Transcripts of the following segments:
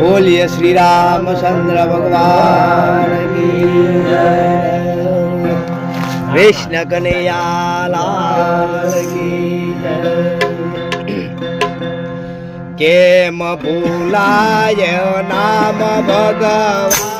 બોલીએ શ્રી રામચંદ્ર ભગવાન કૃષ્ણ કનૈયાલાલ કેમ ભૂલાય નામ ભગવાન?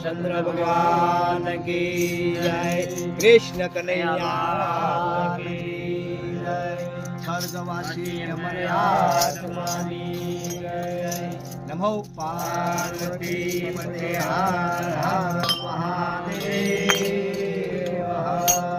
चंद्र भगवान की जय। कृष्ण कन्हैया की जय। स्वर्गवासी हमारे आत्मानी नमो पार्वती पते हर हर महादेव।